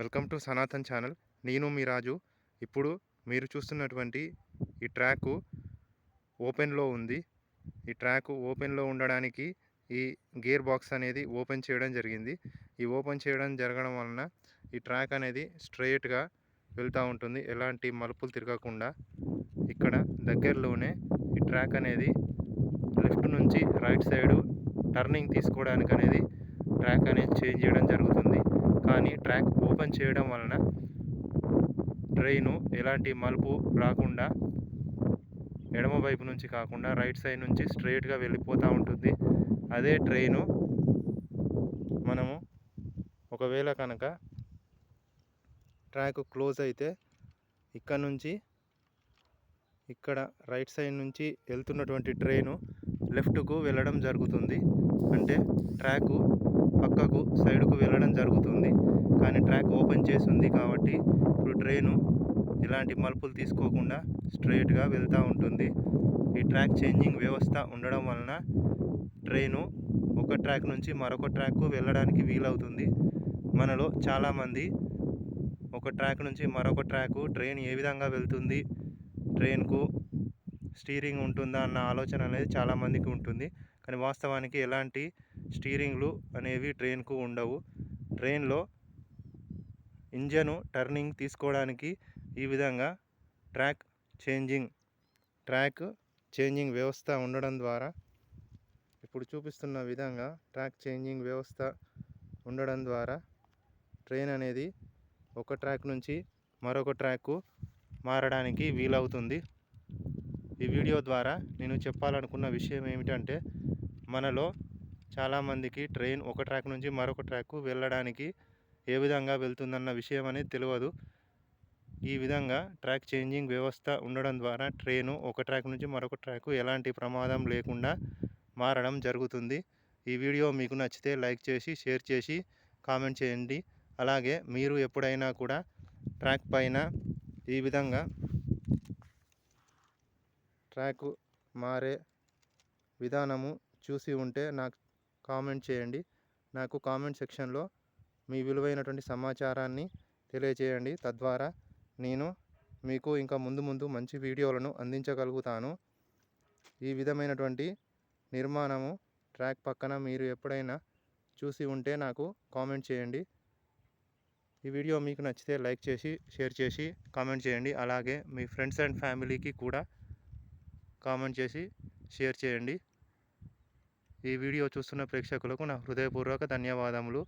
Welcome to Sanatan channel. నేను మీ రాజు. ఇప్పుడు మీరు చూస్తున్నటువంటి ఈ ట్రాక్ ఓపెన్లో ఉంది. ఈ ట్రాక్ ఓపెన్లో ఉండడానికి ఈ గేర్ బాక్స్ అనేది ఓపెన్ చేయడం జరిగింది. ఈ ఓపెన్ చేయడం జరగడం వలన ఈ ట్రాక్ అనేది స్ట్రైట్గా వెళ్తూ ఉంటుంది. ఎలాంటి మలుపులు తిరగకుండా ఇక్కడ దగ్గరలోనే ఈ ట్రాక్ అనేది లెఫ్ట్ నుంచి రైట్ సైడు టర్నింగ్ తీసుకోవడానికి అనేది ట్రాక్ అనేది చేంజ్ చేయడం జరుగుతుంది. కానీ ట్రాక్ ఓపెన్ చేయడం వలన ట్రైను ఎలాంటి మలుపు రాకుండా ఎడమ వైపు నుంచి కాకుండా రైట్ సైడ్ నుంచి స్ట్రైట్గా వెళ్ళిపోతూ ఉంటుంది. అదే ట్రైను మనము ఒకవేళ కనుక ట్రాక్ క్లోజ్ అయితే ఇక్కడ నుంచి ఇక్కడ రైట్ సైడ్ నుంచి వెళ్తున్నటువంటి ట్రైను లెఫ్ట్కు వెళ్ళడం జరుగుతుంది. అంటే ట్రాకు పక్కకు సైడ్కు వెళ్ళడం జరుగుతుంది. కానీ ట్రాక్ ఓపెన్ చేసి ఉంది కాబట్టి ఇప్పుడు ట్రైను ఇలాంటి మలుపులు తీసుకోకుండా స్ట్రైట్గా వెళ్తూ ఉంటుంది. ఈ ట్రాక్ చేంజింగ్ వ్యవస్థ ఉండడం వలన ట్రైను ఒక ట్రాక్ నుంచి మరొక ట్రాక్కు వెళ్ళడానికి వీలవుతుంది. మనలో చాలామంది ఒక ట్రాక్ నుంచి మరొక ట్రాకు ట్రైన్ ఏ విధంగా వెళ్తుంది ట్రైన్కు స్టీరింగ్ ఉంటుందా అన్న ఆలోచన అనేది చాలామందికి ఉంటుంది. కానీ వాస్తవానికి ఎలాంటి స్టీరింగ్లు అనేవి ట్రైన్కు ఉండవు. ట్రైన్లో ఇంజను టర్నింగ్ తీసుకోవడానికి ఈ విధంగా ట్రాక్ చేంజింగ్ ట్రాక్ చేంజింగ్ వ్యవస్థ ఉండడం ద్వారా ఇప్పుడు చూపిస్తున్న విధంగా ట్రాక్ చేంజింగ్ వ్యవస్థ ఉండడం ద్వారా ట్రైన్ అనేది ఒక ట్రాక్ నుంచి మరొక ట్రాక్కు మారడానికి వీలవుతుంది. ఈ వీడియో ద్వారా నేను చెప్పాలనుకున్న విషయం ఏమిటంటే మనలో చాలామందికి ట్రైన్ ఒక ట్రాక్ నుంచి మరొక ట్రాక్కు వెళ్ళడానికి ఏ విధంగా వెళ్తుందన్న విషయం అనేది తెలియదు ఈ విధంగా ట్రాక్ చేంజింగ్ వ్యవస్థ ఉండడం ద్వారా ట్రైను ఒక ట్రాక్ నుంచి మరొక ట్రాక్ ఎలాంటి ప్రమాదం లేకుండా మారడం జరుగుతుంది. ఈ వీడియో మీకు నచ్చితే లైక్ చేసి షేర్ చేసి కామెంట్ చేయండి. అలాగే మీరు ఎప్పుడైనా కూడా ట్రాక్ పైన ఈ విధంగా ట్రాక్ మారే విధానము చూసి ఉంటే నాకు కామెంట్ చేయండి. నాకు కామెంట్ సెక్షన్లో మీ విలువైనటువంటి సమాచారాన్ని తెలియచేయండి. తద్వారా నేను మీకు ఇంకా ముందు ముందు మంచి వీడియోలను అందించగలుగుతాను. ఈ విధమైనటువంటి నిర్మాణము ట్రాక్ పక్కన మీరు ఎప్పుడైనా చూసి ఉంటే నాకు కామెంట్ చేయండి. ఈ వీడియో మీకు నచ్చితే లైక్ చేసి షేర్ చేసి కామెంట్ చేయండి. అలాగే మీ ఫ్రెండ్స్ అండ్ ఫ్యామిలీకి కూడా కామెంట్ చేసి షేర్ చేయండి. ఈ వీడియో చూస్తున్న ప్రేక్షకులకు నా హృదయపూర్వక ధన్యవాదములు.